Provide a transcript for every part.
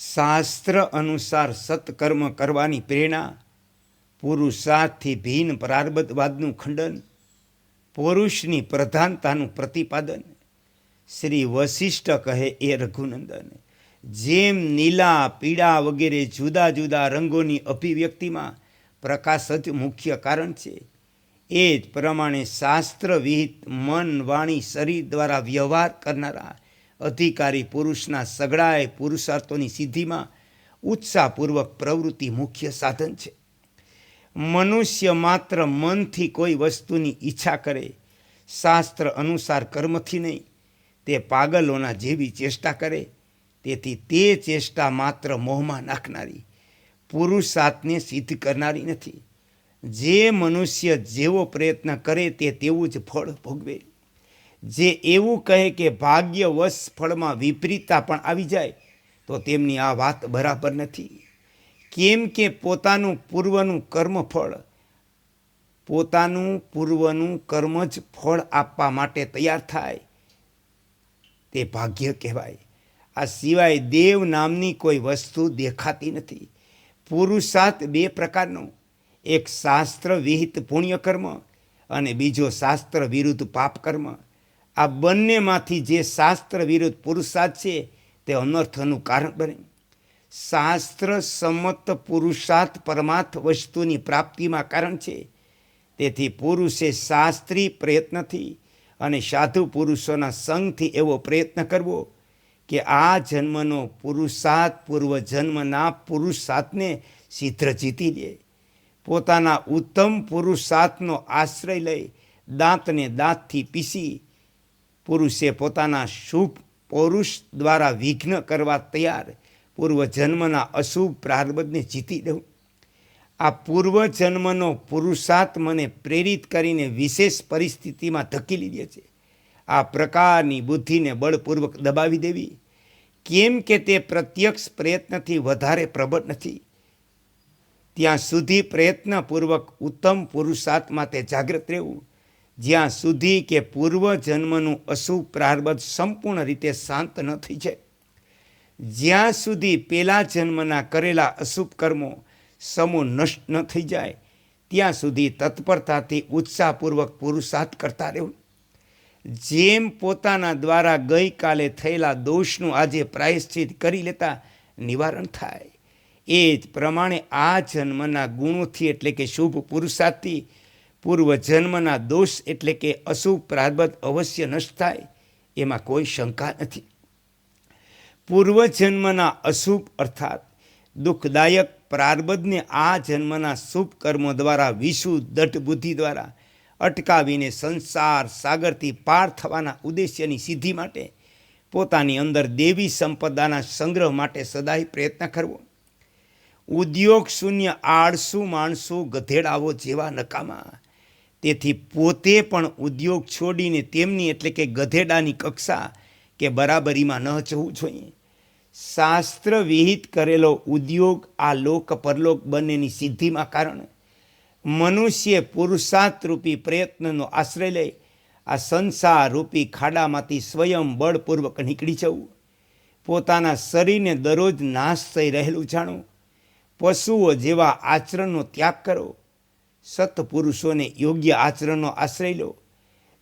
શાસ્ત્ર અનુસાર સત્કર્મ કરવાની પ્રેરણા પુરુષાર્થથી ભીન પ્રારબ્ધવાદનું ખંડન, પુરુષની પ્રધાનતાનું પ્રતિપાદન. શ્રી વશિષ્ઠ કહે એ રઘુનંદન, જેમ નીલા, પીળા વગેરે જુદા જુદા રંગોની અભિવ્યક્તિમાં પ્રકાશ જ મુખ્ય કારણ છે. એ જ પ્રમાણે શાસ્ત્ર વિહિત મન વાણી શરીર દ્વારા વ્યવહાર કરનારા અધિકારી પુરુષના સગડાએ પુરુષાર્થોની સિદ્ધિમાં ઉત્સાહપૂર્વક પ્રવૃત્તિ મુખ્ય સાધન છે. મનુષ્ય માત્ર મનથી કોઈ વસ્તુની ઈચ્છા કરે, શાસ્ત્ર અનુસાર કર્મથી નહીં, તે પાગલોના જેવી ચેષ્ટા કરે, તેથી તે ચેષ્ટા માત્ર મોહમાં નાખનારી, પુરુષાર્થને સિદ્ધ કરનારી નથી. જે મનુષ્ય જેવો પ્રયત્ન કરે તે તેવું જ ફળ ભોગવે. જે એવું કહે કે ભાગ્યવશ ફળમાં વિપરીતતા પણ આવી જાય, તો તેમની આ વાત બરાબર નથી. કેમ કે પોતાનું પૂર્વનું કર્મફળ, પોતાનું પૂર્વનું કર્મ જ ફળ આપવા માટે તૈયાર થાય. તે ભાગ્ય કહેવાય. આ સિવાય દેવ નામની કોઈ વસ્તુ દેખાતી નથી. પુરુષાર્થ બે પ્રકારનો. એક શાસ્ત્ર વિહિત પુણ્યકર્મ અને બીજો શાસ્ત્ર વિરુદ્ધ પાપ કર્મ આ બંનેમાંથી જે શાસ્ત્ર વિરુદ્ધ પુરુષાર્થ છે, તે અનર્થનું કારણ બને. શાસ્ત્ર સંમત પુરુષાર્થ પરમાર્થ વસ્તુની પ્રાપ્તિમાં કારણ છે. તેથી પુરુષે શાસ્ત્રી પ્રયત્નથી અને સાધુ પુરુષોના સંઘથી એવો પ્રયત્ન કરવો કે આ જન્મનો પુરુષાર્થ પૂર્વ જન્મના પુરુષાર્થને સિદ્ધ જીતી લે. પોતાના ઉત્તમ પુરુષાર્થનો આશ્રય લઈ દાંતને દાંતથી પીસી પુરુષે પોતાના શુભ પૌરુષ દ્વારા વિઘ્ન કરવા તૈયાર. પૂર્વજન્મના અશુભ પ્રારબ્ધને જીતી દઉં આ પૂર્વ જન્મનો પુરુષાર્થ મને પ્રેરિત કરીને વિશેષ પરિસ્થિતિમાં ધકેલી દે છે. આ પ્રકારની બુદ્ધિને બળપૂર્વક દબાવી દેવી. કેમ કે તે પ્રત્યક્ષ પ્રયત્નથી વધારે પ્રબળ નથી. ત્યાં સુધી પ્રયત્નપૂર્વક ઉત્તમ પુરુષાર્થમાં તે જાગૃત રહેવું. જ્યાં સુધી કે પૂર્વ જન્મનું અશુભ પ્રારબ્ધ સંપૂર્ણ રીતે શાંત ન થઈ જાય. જ્યાં સુધી પેલા જન્મના કરેલા અશુભ કર્મો સમૂહ નષ્ટ ન થઈ જાય, ત્યાં સુધી તત્પરતાથી ઉત્સાહપૂર્વક પુરુષાર્થ કરતા રહેવું. જેમ પોતાના દ્વારા ગઈકાલે થયેલા દોષનું આજે પ્રાયશ્ચિત કરી લેતા નિવારણ થાય. એ જ પ્રમાણે આ જન્મના ગુણોથી એટલે કે શુભ પુરુષાર્થથી પૂર્વ જન્મના દોષ એટલે કે અશુભ પ્રારબ્ધ અવશ્ય નષ્ટ થાય, એમાં કોઈ શંકા નથી. પૂર્વજન્મના અશુભ અર્થાત દુઃખદાયક પ્રારબ્ધને આ જન્મના શુભ કર્મો દ્વારા વિશુ દઢ બુદ્ધિ દ્વારા અટકાવીને સંસાર સાગરથી પાર થવાના ઉદ્દેશ્યની સિદ્ધિ માટે પોતાની અંદર દેવી સંપદાના સંગ્રહ માટે સદાય પ્રયત્ન કરવો. ઉદ્યોગ શૂન્ય આળસુ માણસુ ગધેડાઓ જેવા નકામા તેથી પોતે પણ ઉદ્યોગ છોડીને તેમની એટલે કે ગધેડાની કક્ષા કે બરાબરીમાં ન જવું જોઈએ. શાસ્ત્ર વિહિત કરેલો ઉદ્યોગ આ લોક પરલોક બંનેની સિદ્ધિમાં કારણ મનુષ્ય પુરુષાર્થ રૂપી પ્રયત્નનો આશ્રય લઈ આ સંસાર રૂપી ખાડામાંથી સ્વયં બળપૂર્વક નીકળી જવું. પોતાના શરીરને દરરોજ નાશ થઈ રહેલું જાણવું. પશુઓ જેવા આચરણનો ત્યાગ કરો. સત્પુરુષોને યોગ્ય આચરણનો આશ્રય લો.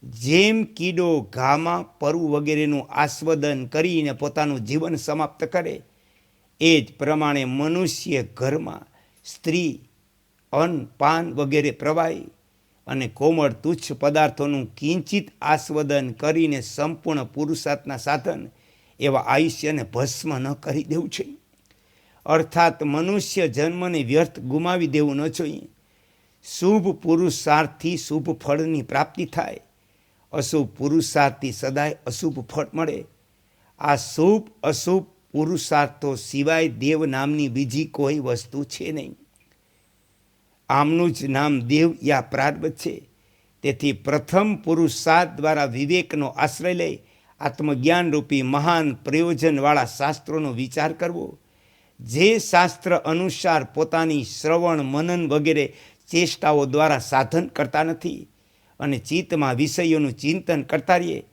જેમ કીડો ઘામાં પરુ વગેરેનું આસ્વાદન કરીને પોતાનું જીવન સમાપ્ત કરે, એ જ પ્રમાણે મનુષ્ય ઘરમાં સ્ત્રી, અન્ન, પાન વગેરે પ્રવાહી અને કોમળ તુચ્છ પદાર્થોનું કિંચિત આસ્વાદન કરીને સંપૂર્ણ પુરુષાર્થના સાધન એવા આયુષ્યને ભસ્મ ન કરી દેવું છે અર્થાત મનુષ્ય જન્મને વ્યર્થ ગુમાવી દેવું ન જોઈએ. શુભ પુરુષાર્થથી શુભ ફળની પ્રાપ્તિ થાય. અશુભ પુરુષાર્થથી સદાય અશુભ ફળ મળે. આ શુભ અશુભ પુરુષાર્થો સિવાય દેવ નામની બીજી કોઈ વસ્તુ છે નહીં. આમનું જ નામ દેવ યા પ્રારબ્ધ છે. તેથી પ્રથમ પુરુષાર્થ દ્વારા વિવેકનો આશ્રય લઈ આત્મજ્ઞાન રૂપી મહાન પ્રયોજનવાળા શાસ્ત્રોનો વિચાર કરવો. જે શાસ્ત્ર અનુસાર પોતાની શ્રવણ, મનન વગેરે ચેષ્ટાઓ દ્વારા સાધન કરતા નથી અને ચિત્તમાં વિષયોનું ચિંતન કરતા રહીએ,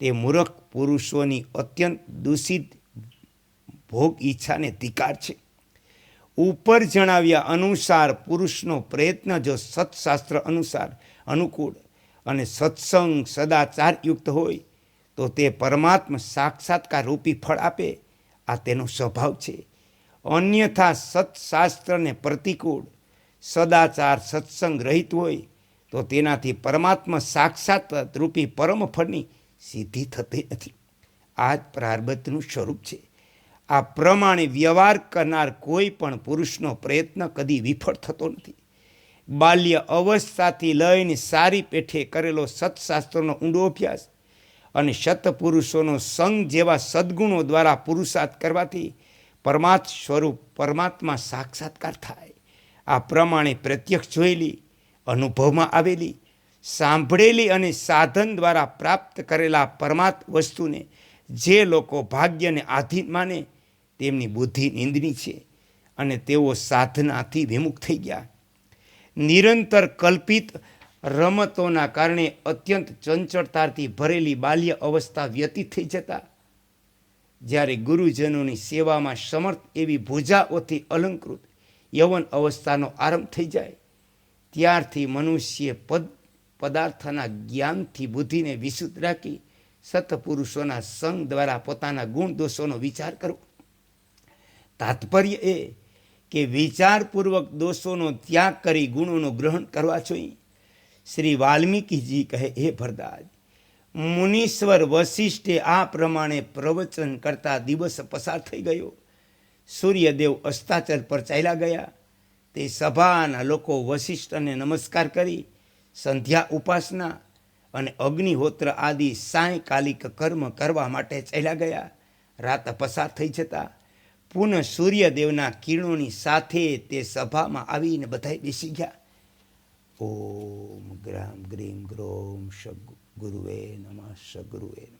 તે મૂર્ખ પુરુષોની અત્યંત દૂષિત ભોગ ઈચ્છાને ધિકાર છે. ઉપર જણાવ્યા અનુસાર પુરુષનો પ્રયત્ન જો સત્શાસ્ત્ર અનુસાર અનુકૂળ અને સત્સંગ સદાચારયુક્ત હોય, તો તે પરમાત્મા સાક્ષાત્કાર રૂપી ફળ આપે, આ તેનો સ્વભાવ છે. અન્યથા સત્શાસ્ત્રને પ્રતિકૂળ સદાચાર, સત્સંગ રહિત હોય, તો તેનાથી પરમાત્મા સાક્ષાત રૂપી પરમ ફળની સિદ્ધિ થતી નથી. આ જ પ્રારબ્ધનું સ્વરૂપ છે. આ પ્રમાણે વ્યવહાર કરનાર કોઈ પણ પુરુષનો પ્રયત્ન કદી વિફળ થતો નથી. બાલ્ય અવસ્થાથી લઈને સારી પેઠે કરેલો સત્શાસ્ત્રનો ઊંડો અભ્યાસ અને સતપુરુષોનો સંગ જેવા સદ્ગુણો દ્વારા પુરુષાર્થ કરવાથી પરમાત્મ સ્વરૂપ પરમાત્મા સાક્ષાત્કાર થાય. આ પ્રમાણે પ્રત્યક્ષ જોયેલી, અનુભવમાં આવેલી, સાંભળેલી અને સાધન દ્વારા પ્રાપ્ત કરેલા પરમાત્મ વસ્તુને જે લોકો ભાગ્યને આધીન માને, તેમની બુદ્ધિ નિંદની છે અને તેઓ સાધનાથી વિમુખ થઈ ગયા. નિરંતર કલ્પિત રમતોના કારણે અત્યંત ચંચળતાથી ભરેલી બાલ્ય અવસ્થા વ્યતીત થઈ જતા. જ્યારે ગુરુજનોની સેવામાં સમર્થ એવી ભુજાઓથી અલંકૃત યવન અવસ્થાનો આરંભ થઈ જાય. ત્યારથી મનુષ્ય પદ, પદાર્થના જ્ઞાનથી બુદ્ધિને વિશુદ્ધ રાખી સતપુરુષોના સંગ દ્વારા પોતાના ગુણ દોષોનો વિચાર કરવો. તાત્પર્ય એ કે વિચારપૂર્વક દોષોનો ત્યાગ કરી ગુણોનું ગ્રહણ કરવા જોઈએ. શ્રી વાલ્મીકીજી કહે, હે ભરદાજ મુનીશ્વર વશિષ્ઠે આ પ્રમાણે પ્રવચન કરતા દિવસ પસાર થઈ ગયો. સૂર્યદેવ અસ્તાચર પર ચાલ્યા ગયા. તે સભાના લોકો વશિષ્ઠને નમસ્કાર કરી, સંધ્યા ઉપાસના અને અગ્નિહોત્ર આદિ સાયકાલિક કર્મ કરવા માટે ચાલ્યા ગયા. રાત પસાર થઈ જતા પુનઃ સૂર્યદેવના કિરણોની સાથે તે સભામાં આવીને બધાય બેસી ગયા. ઓમ ગ્રામ ગ્રીમ ગ્રોમ ગુરુવે નમઃ ગુરુવે નમઃ.